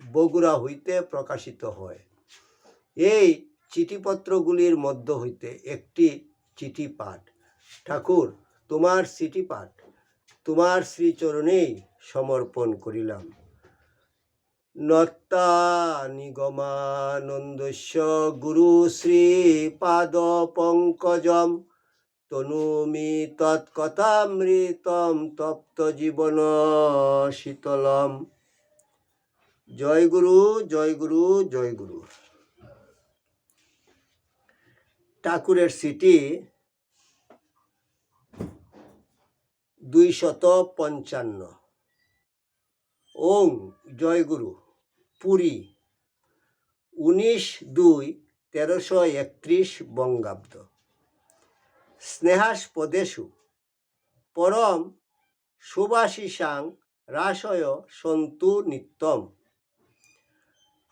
বগুড়া হইতে প্রকাশিত হয়। এই চিঠিপত্রগুলির মধ্য হইতে একটি চিঠি পাঠ ঠাকুর, তোমার চিঠি পাঠ তোমার শ্রীচরণেই সমর্পণ করিলাম। নত্তা নিগমানন্দস্য গুরু শ্রী পাদ পঙ্কজম তনুমি তৎকথামৃতম তপ্ত জীবন শীতলম। জয় গুরু জয় গুরু জয় গুরু। ঠাকুরের সিটি দুইশত পঞ্চান্ন। ওং জয়গুরু পুরী, উনিশ দুই তেরোশো একত্রিশ বঙ্গাব্দ। স্নেহাস্পদেশু, পরম সুভাষিসাং রাসয় সন্তু নিত্যম।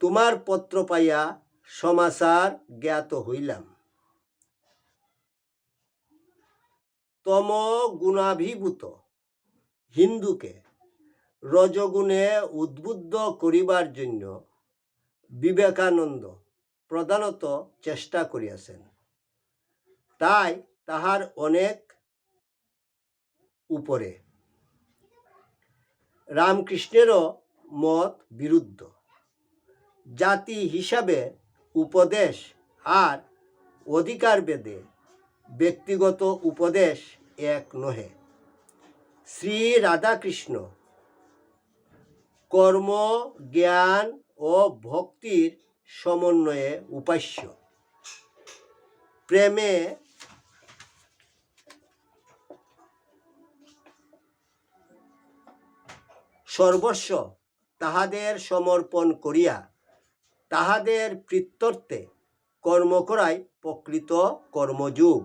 তোমার পত্র পাইয়া সমাচার জ্ঞাত হইলাম। তম গুণাভিভূত। হিন্দুকে রজগুণে উদ্বুদ্ধ করিবার জন্য বিবেকানন্দ প্রধানত চেষ্টা করিয়াছেন। তাই তাহার অনেক উপরে। রামকৃষ্ণেরও মত বিরুদ্ধ। জাতি হিসাবে উপদেশ আর অধিকার বেদে ব্যক্তিগত উপদেশ এক নহে। শ্রী রাধাকৃষ্ণ কর্ম, জ্ঞান ও ভক্তির সমন্বয়ে উপাস্য। প্রেমে সর্বস্ব তাহাদের সমর্পণ করিয়া তাহাদের প্রীত্যর্থে কর্ম করাই প্রকৃত কর্মযুগ।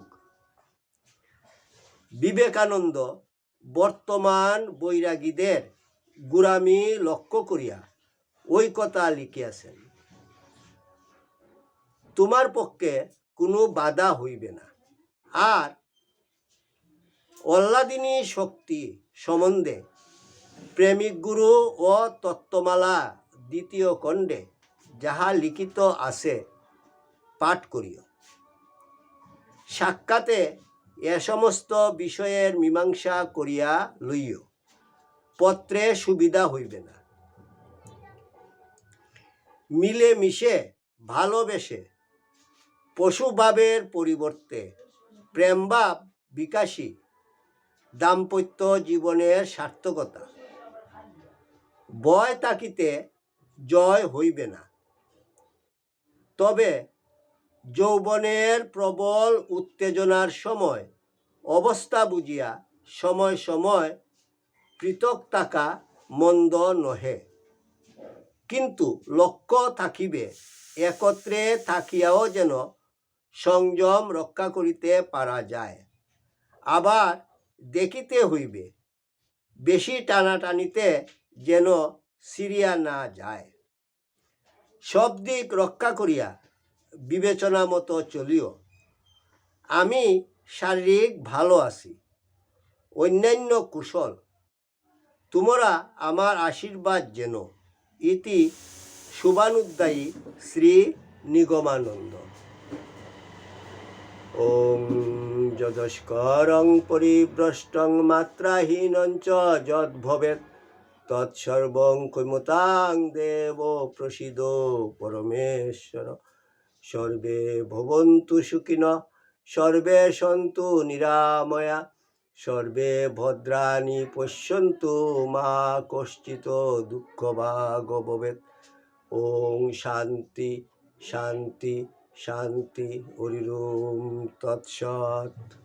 বিবেকানন্দ বর্তমান বৈরাগীদের গুরামি লক্ষ্য করিয়া ওই কথা লিখিয়াছেন, তোমার পক্ষে কোনো বাধা হইবে না। আর অল্লাদিনী শক্তি সম্বন্ধে প্রেমিক গুরু ও তত্ত্বমালা দ্বিতীয় খণ্ডে যাহা লিখিত আছে, পাঠ করিও। সাক্ষাতে এ সমস্ত বিষয়ের মীমাংসা করিয়া লইও। পত্রে সুবিধা হইবে না। মিলে মিশে ভালোবেসে, পশুভাবের পরিবর্তে প্রেমভাব বিকাশী দাম্পত্য জীবনের সার্থকতা। বয় তাকিতে জয় হইবে না। তবে যৌবনের প্রবল উত্তেজনার সময়, অবস্থা বুঝিয়া সময় সময় পৃথক থাকা মন্দ নহে। কিন্তু লক্ষ্য থাকিবে, একত্রে থাকিয়াও যেন সংযম রক্ষা করিতে পারা যায়। আবার দেখিতে হইবে, বেশি টানাটানিতে যেন সিরিয়া না যায়। সব দিক রক্ষা করিয়া বিবেচনা মতো চলিও। আমি শারীরিক ভালো আছি, অন্যান্য কুশল, তোমরা আমার আশীর্বাদ যেন ইতি শুভানুদ্দায়ী শ্রী নিগমানন্দ। ওং যদস্করং পরিভ্রষ্টং মাত্রাহীনং চ যদ ভবেৎ তৎসর্বং কৈমতাং দেব প্রসিদ পরমেশ্বর। সর্বে ভবন্তু সুখিন, সর্বে সন্তু নিরাময়া, সর্বে ভদ্রাণি পশ্যন্তু মা কশ্চিত দুঃখ ভাগ ভবেৎ। ওং শান্তি শান্তি শান্তি, হরিরোম তৎসৎ।